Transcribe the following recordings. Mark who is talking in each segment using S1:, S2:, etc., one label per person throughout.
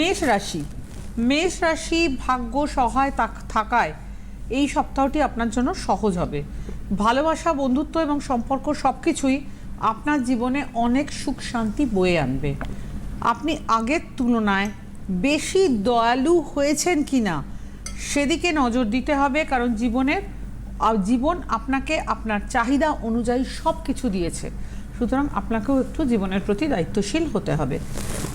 S1: মেষ রাশি। মেষ রাশি ভাগ্য সহায় থাকায় এই সপ্তাহটি আপনার জন্য সহজ হবে। ভালোবাসা, বন্ধুত্ব এবং সম্পর্ক সব কিছুই আপনার জীবনে অনেক সুখ শান্তি বয়ে আনবে। আপনি আগের তুলনায় বেশি দয়ালু হয়েছেন কি না সেদিকে নজর দিতে হবে, কারণ জীবনের জীবন আপনাকে আপনার চাহিদা অনুযায়ী সব কিছু দিয়েছে। সুতরাং আপনাকেও একটু জীবনের প্রতি দায়িত্বশীল হতে হবে।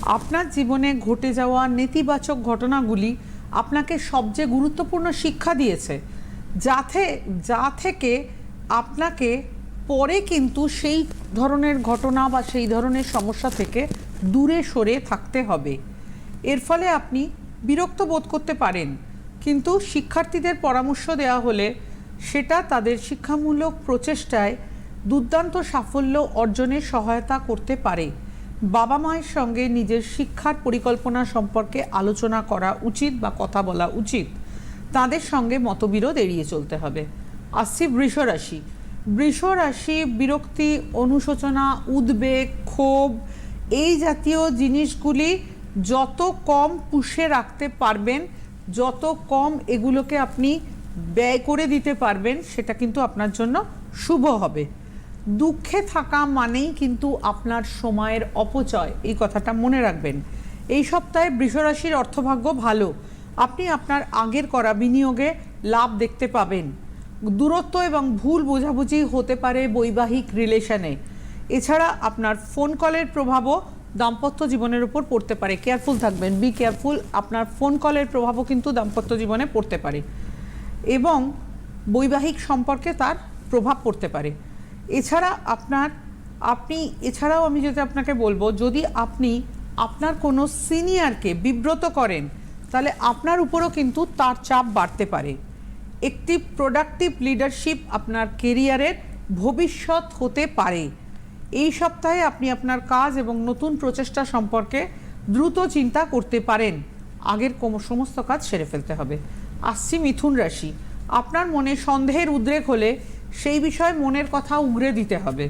S1: আপনার জীবনে ঘটে যাওয়া নেতিবাচক ঘটনাগুলি আপনাকে সবচেয়ে গুরুত্বপূর্ণ শিক্ষা দিয়েছে যাতে যা থেকে আপনাকে পরে কিন্তু সেই ধরনের ঘটনা বা সেই ধরনের সমস্যা থেকে দূরে সরে থাকতে হবে। এর ফলে আপনি বিরক্ত বোধ করতে পারেন, কিন্তু শিক্ষার্থীদের পরামর্শ দেওয়া হলে সেটা তাদের শিক্ষামূলক প্রচেষ্টায় দুর্দান্ত সাফল্য অর্জনে সহায়তা করতে পারে। বাবা মায়ের সঙ্গে নিজের শিক্ষার পরিকল্পনা সম্পর্কে আলোচনা করা উচিত বা কথা বলা উচিত, তাদের সঙ্গে মতবিরোধ এড়িয়ে চলতে হবে। আসছি বৃষ রাশি। রাশি, বিরক্তি, অনুশোচনা, উদ্বেগ, ক্ষোভ, এই জাতীয় জিনিসগুলি যত কম পুষে রাখতে পারবেন, যত কম এগুলোকে আপনি ব্যয় করে দিতে পারবেন, সেটা কিন্তু আপনার জন্য শুভ হবে। দুঃখে থাকা মানেই কিন্তু আপনার সময়ের অপচয়, এই কথাটা মনে রাখবেন। এই সপ্তাহে বৃষরাশির অর্থভাগ্য ভালো। আপনি আপনার আগের করা বিনিয়োগে লাভ দেখতে পাবেন। দূরত্ব এবং ভুল বোঝাবুঝি হতে পারে বৈবাহিক রিলেশনে। এছাড়া আপনার ফোন কলের প্রভাবও দাম্পত্য জীবনের উপর পড়তে পারে। কেয়ারফুল থাকবেন, বি কেয়ারফুল। আপনার ফোন কলের প্রভাবও কিন্তু দাম্পত্য জীবনে পড়তে পারে। এবং বৈবাহিক সম্পর্কে তার প্রভাব পড়তে পারে। এছাড়া আপনার, আপনি, এছাড়াও আমি যদি আপনাকে বলব, যদি আপনি আপনার কোনো সিনিয়রকে বিব্রত করেন, তাহলে আপনার উপরও কিন্তু তার চাপ বাড়তে পারে। একটি প্রোডাক্টিভ লিডারশিপ আপনার কেরিয়ারের ভবিষ্যৎ হতে পারে। এই সপ্তাহে আপনি আপনার কাজ এবং নতুন প্রচেষ্টা সম্পর্কে দ্রুত চিন্তা করতে পারেন। আগের কোম- সমস্ত কাজ সেরে ফেলতে হবে। আসছি মিথুন রাশি। আপনার মনে সন্দেহের উদ্রেক হলে সেই বিষয়ে মনের কথা উগরে দিতে হবে।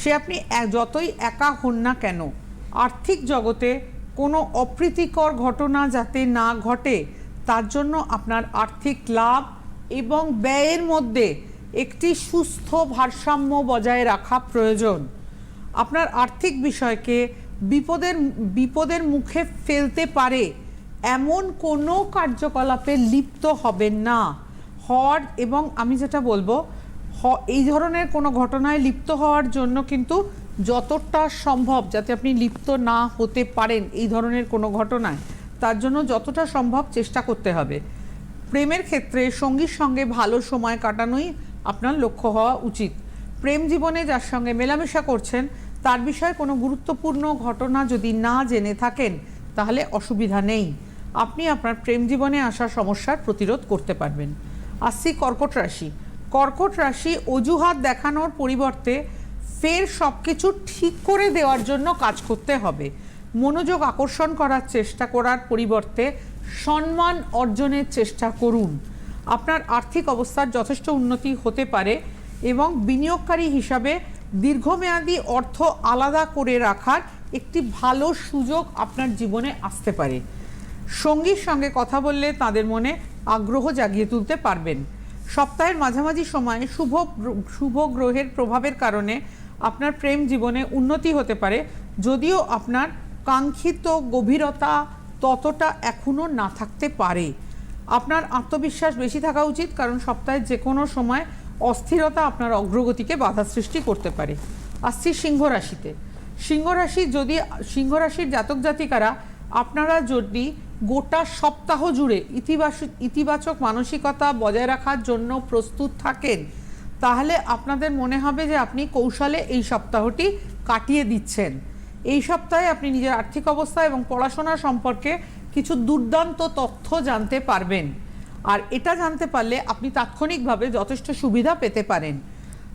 S1: সে আপনি যতই একা হন না কেন, আর্থিক জগতে কোনো অপ্রীতিকর ঘটনা যাতে না ঘটে, তার জন্য আপনার আর্থিক লাভ এবং ব্যয়ের মধ্যে একটি সুস্থ ভারসাম্য বজায় রাখা প্রয়োজন। আপনার আর্থিক বিষয়কে বিপদের বিপদের মুখে ফেলতে পারে এমন কোনো কার্যকলাপে লিপ্ত হবেন না। হওয়ার এবং আমি যেটা বলব এই ধরনের কোনো ঘটনায় লিপ্ত হওয়ার জন্য কিন্তু যতটা সম্ভব যাতে আপনি লিপ্ত না হতে পারেন এই ধরনের কোনো ঘটনায়, তার জন্য যতটা সম্ভব চেষ্টা করতে হবে। প্রেমের ক্ষেত্রে সঙ্গীর সঙ্গে ভালো সময় কাটানোই আপনার লক্ষ্য হওয়া উচিত। প্রেম জীবনে যার সঙ্গে মেলামেশা করছেন, তার বিষয়ে কোনো গুরুত্বপূর্ণ ঘটনা যদি না জেনে থাকেন, তাহলে অসুবিধা নেই। আপনি আপনার প্রেম জীবনে আসা সমস্যার প্রতিরোধ করতে পারবেন। আসছি কর্কট রাশি। কর্কট রাশি অজুহাত দেখানোর পরিবর্তে ফের সব কিছু ঠিক করে দেওয়ার জন্য কাজ করতে হবে। মনোযোগ আকর্ষণ করার চেষ্টা করার পরিবর্তে সম্মান অর্জনের চেষ্টা করুন। আপনার আর্থিক অবস্থার যথেষ্ট উন্নতি হতে পারে এবং বিনিয়োগকারী হিসাবে দীর্ঘমেয়াদী অর্থ আলাদা করে রাখার একটি ভালো সুযোগ আপনার জীবনে আসতে পারে। সঙ্গীর সঙ্গে কথা বললে তাদের মনে আগ্রহ জাগিয়ে তুলতে পারবেন। সপ্তাহের মাঝামাঝি সময়ে শুভ শুভ গ্রহের প্রভাবের কারণে আপনার প্রেম জীবনে উন্নতি হতে পারে। যদিও আপনার কাঙ্ক্ষিত গভীরতা ততটা এখনও না থাকতে পারে। আপনার আত্মবিশ্বাস বেশি থাকা উচিত, কারণ সপ্তাহের যে কোনো সময় অস্থিরতা আপনার অগ্রগতিকে বাধা সৃষ্টি করতে পারে। আসছি সিংহ রাশিতে। সিংহ রাশি যদি, সিংহ রাশির জাতক জাতিকারা, আপনারা যদি গোটা সপ্তাহ জুড়ে ইতিবাচক ইতিবাচক মানসিকতা বজায় রাখার জন্য প্রস্তুত থাকেন। তাহলে আপনাদের মনে হবে যে আপনি কৌশলে এই সপ্তাহটি কাটিয়ে দিচ্ছেন। এই সপ্তাহে আপনি নিজের আর্থিক অবস্থা এবং পড়াশোনা সম্পর্কে কিছু দুর্দান্ত তথ্য জানতে পারবেন। আর এটা জানতে পারলে আপনি তাৎক্ষণিকভাবে যথেষ্ট সুবিধা পেতে পারেন।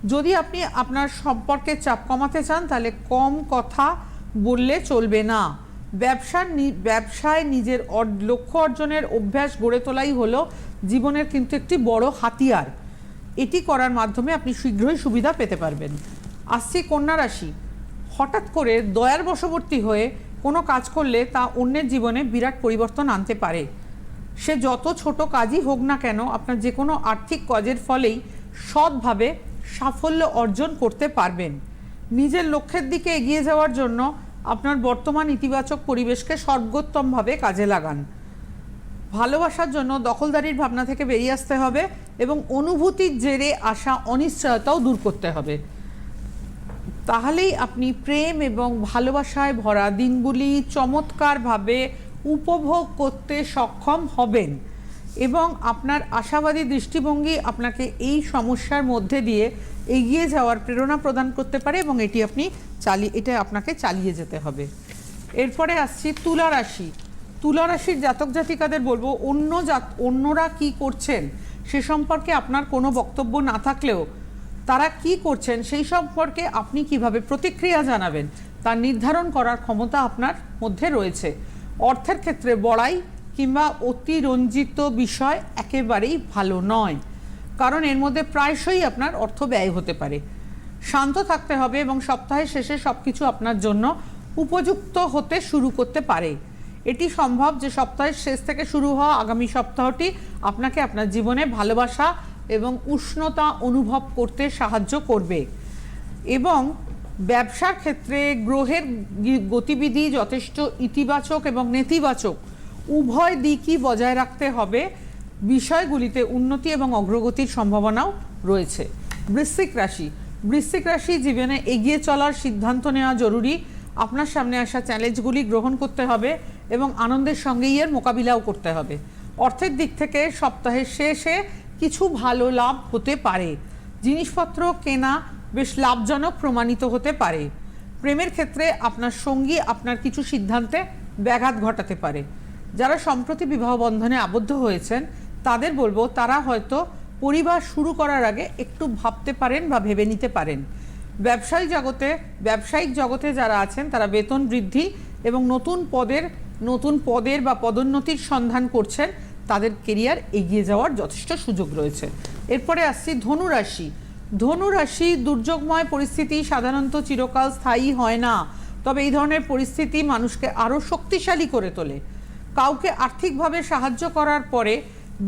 S1: যদি আপনি আপনার সম্পর্কে চাপ কমাতে চান, তাহলে কম কথা বললে চলবে না। ব্যবসার ব্যবসায় নিজের লক্ষ্য অর্জনের অভ্যাস গড়ে তোলাই হলো জীবনের কিন্তু একটি বড় হাতিয়ার। এটি করার মাধ্যমে আপনি শীঘ্রই সুবিধা পেতে পারবেন। আসছি কন্যা রাশি। হঠাৎ করে দয়ার বশবর্তী হয়ে কোনো কাজ করলে তা অন্যের জীবনে বিরাট পরিবর্তন আনতে পারে। সে যত ছোট কাজই হোক না কেন আপনার যে কোনো আর্থিক কাজের ফলেই সৎভাবে সাফল্য অর্জন করতে পারবেন। নিজের লক্ষ্যের দিকে এগিয়ে যাওয়ার জন্য আপনার বর্তমান ইতিবাচক পরিবেশকে সর্বোত্তমভাবে কাজে লাগান। ভালোবাসার জন্য দখলদারির ভাবনা থেকে বেরিয়ে আসতে হবে এবং অনুভূতির জেরে আসা অনিশ্চয়তাও দূর করতে হবে। তাহলেই আপনি প্রেম এবং ভালোবাসায় ভরা দিনগুলি চমৎকারভাবে উপভোগ করতে সক্ষম হবেন এবং আপনার আশাবাদী দৃষ্টিভঙ্গি আপনাকে এই সমস্যার মধ্যে দিয়ে এগিয়ে যাওয়ার প্রেরণা প্রদান করতে পারে এবং এটি আপনি চালিয়ে এটা আপনাকে চালিয়ে যেতে হবে। এরপরে আসছি তুলা রাশি। তুলা রাশির জাতক জাতিকাদের বলব, অন্য জাত, অন্যরা কি করছেন সে সম্পর্কে আপনার কোনো বক্তব্য না থাকলেও তারা কি করছেন সেই সম্পর্কে আপনি কীভাবে প্রতিক্রিয়া জানাবেন তা নির্ধারণ করার ক্ষমতা আপনার মধ্যে রয়েছে। অর্থের ক্ষেত্রে বড়াই কিংবা অতিরঞ্জিত বিষয় একেবারেই ভালো নয়। কারণ এর মধ্যে প্রায়শই আপনার অর্থ ব্যয় হতে পারে। শান্ত থাকতে হবে এবং সপ্তাহের শেষে সব কিছু আপনার জন্য উপযুক্ত হতে শুরু করতে পারে। এটি সম্ভব যে সপ্তাহের শেষ থেকে শুরু হওয়া আগামী সপ্তাহটি আপনাকে আপনার জীবনে ভালোবাসা এবং উষ্ণতা অনুভব করতে সাহায্য করবে। এবং ব্যবসার ক্ষেত্রে গ্রহের গতিবিধি যথেষ্ট ইতিবাচক এবং নেতিবাচক। উভয় দিকই বজায় রাখতে হবে বিষয়গুলিতে উন্নতি এবং অগ্রগতির সম্ভাবনাও রয়েছে। বৃশ্চিক রাশি। বৃশ্চিক রাশি জীবনে এগিয়ে চলার সিদ্ধান্ত নেওয়া জরুরি। আপনার সামনে আসা চ্যালেঞ্জগুলি গ্রহণ করতে হবে এবং আনন্দের সঙ্গেই এর মোকাবিলাও করতে হবে। অর্থের দিক থেকে সপ্তাহের শেষে কিছু ভালো লাভ হতে পারে। জিনিসপত্র কেনা বেশ লাভজনক প্রমাণিত হতে পারে। প্রেমের ক্ষেত্রে আপনার সঙ্গী আপনার কিছু সিদ্ধান্তে ব্যাঘাত ঘটাতে পারে। যারা সম্প্রতি বিবাহ বন্ধনে আবদ্ধ হয়েছেন তাদের বলব, তারা হয়তো পরিবার শুরু করার আগে একটু ভাবতে পারেন বা ভেবে নিতে পারেন। ব্যবসায়ী জগতে, ব্যবসায়িক জগতে যারা আছেন, তারা বেতন বৃদ্ধি এবং নতুন পদের নতুন পদের বা পদোন্নতির সন্ধান করছেন, তাদের কেরিয়ার এগিয়ে যাওয়ার যথেষ্ট সুযোগ রয়েছে। এরপরে আসছি ধনুরাশি। ধনুরাশি দুর্যোগময় পরিস্থিতি সাধারণত চিরকাল স্থায়ী হয় না। তবে এই ধরনের পরিস্থিতি মানুষকে আরও শক্তিশালী করে তোলে। কাউকে আর্থিকভাবে সাহায্য করার পরে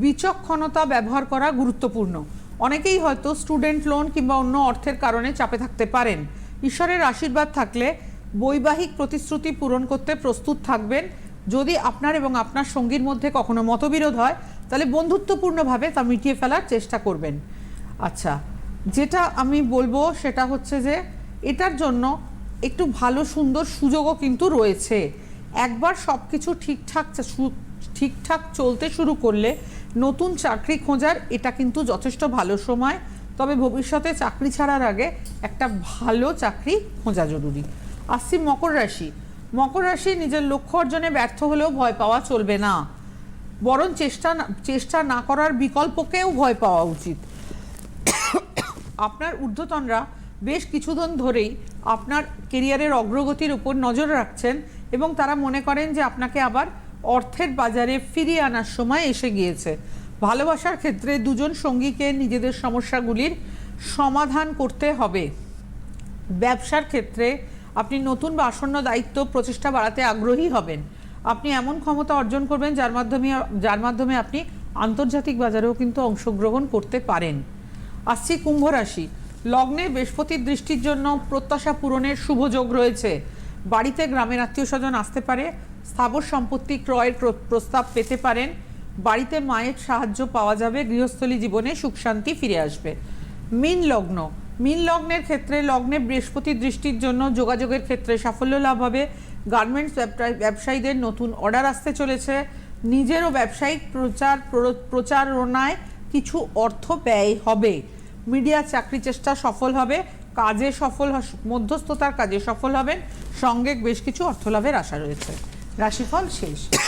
S1: বিচক্ষণতা ব্যবহার করা গুরুত্বপূর্ণ। অনেকেই হয়তো স্টুডেন্ট লোন কিংবা অন্য অর্থের কারণে চাপে থাকতে পারেন। ঈশ্বরের আশীর্বাদ থাকলে বৈবাহিক প্রতিশ্রুতি পূরণ করতে প্রস্তুত থাকবেন। যদি আপনার এবং আপনার সঙ্গীর মধ্যে কখনো মতবিরোধ হয়, তাহলে বন্ধুত্বপূর্ণভাবে তা মিটিয়ে ফেলার চেষ্টা করবেন। আচ্ছা যেটা আমি বলব সেটা হচ্ছে যে, এটার জন্য একটু ভালো সুন্দর সুযোগও কিন্তু রয়েছে। একবার সব কিছু ঠিকঠাক ঠিকঠাক চলতে শুরু করলে নতুন চাকরি খোঁজার এটা কিন্তু যথেষ্ট ভালো সময়। তবে ভবিষ্যতে চাকরি ছাড়ার আগে একটা ভালো চাকরি খোঁজা জরুরি। আসছি মকর রাশি। মকর রাশি নিজের লক্ষ্য অর্জনে ব্যর্থ হলেও ভয় পাওয়া চলবে না। বরং চেষ্টা চেষ্টা না করার বিকল্পকেও ভয় পাওয়া উচিত। আপনার ঊর্ধ্বতনরা বেশ কিছুদিন ধরেই আপনার কেরিয়ারের অগ্রগতির উপর নজর রাখছেন এবং তারা মনে করেন যে আপনাকে আবার অর্থের বাজারে ফিরিয়ে আনার সময় এসে গিয়েছে। ভালোবাসার ক্ষেত্রে দুজন সঙ্গীকে নিজেদের সমস্যাগুলির সমাধান করতে হবে। ব্যবসার ক্ষেত্রে আপনি নতুন বা আসন্ন দায়িত্ব, প্রচেষ্টা বাড়াতে আগ্রহী হবেন। আপনি এমন ক্ষমতা অর্জন করবেন যার মাধ্যমে যার মাধ্যমে আপনি আন্তর্জাতিক বাজারেও কিন্তু অংশগ্রহণ করতে পারেন। আসছি কুম্ভ রাশি। লগ্নে বৃহস্পতির দৃষ্টির জন্য প্রত্যাশা পূরণের শুভযোগ রয়েছে। বাড়িতে গ্রামের আত্মীয় স্বজন আসতে পারে স্থাবর সম্পত্তি ক্রয়ের প্র- প্রস্তাব পেতে পারেন। বাড়িতে মায়ের সাহায্য পাওয়া যাবে, গৃহস্থলী জীবনে সুখ শান্তি ফিরে আসবে। মিন লগ্ন। মিন লগ্নের ক্ষেত্রে লগ্নে বৃহস্পতি দৃষ্টির জন্য যোগাযোগের ক্ষেত্রে সাফল্য লাভ হবে। গার্মেন্টস ব্যবসায়ীদের নতুন অর্ডার আসতে চলেছে। নিজেরও ব্যবসায়িক প্রচার প্র- প্রচারণায় কিছু অর্থ ব্যয় হবে। মিডিয়া চাকরি চেষ্টা সফল হবে, কাজে সফল মধ্যস্থতার কাজে সফল হবেন। সঙ্গে বেশ কিছু অর্থ লাভের আশা রয়েছে। রাশিফল শেষ।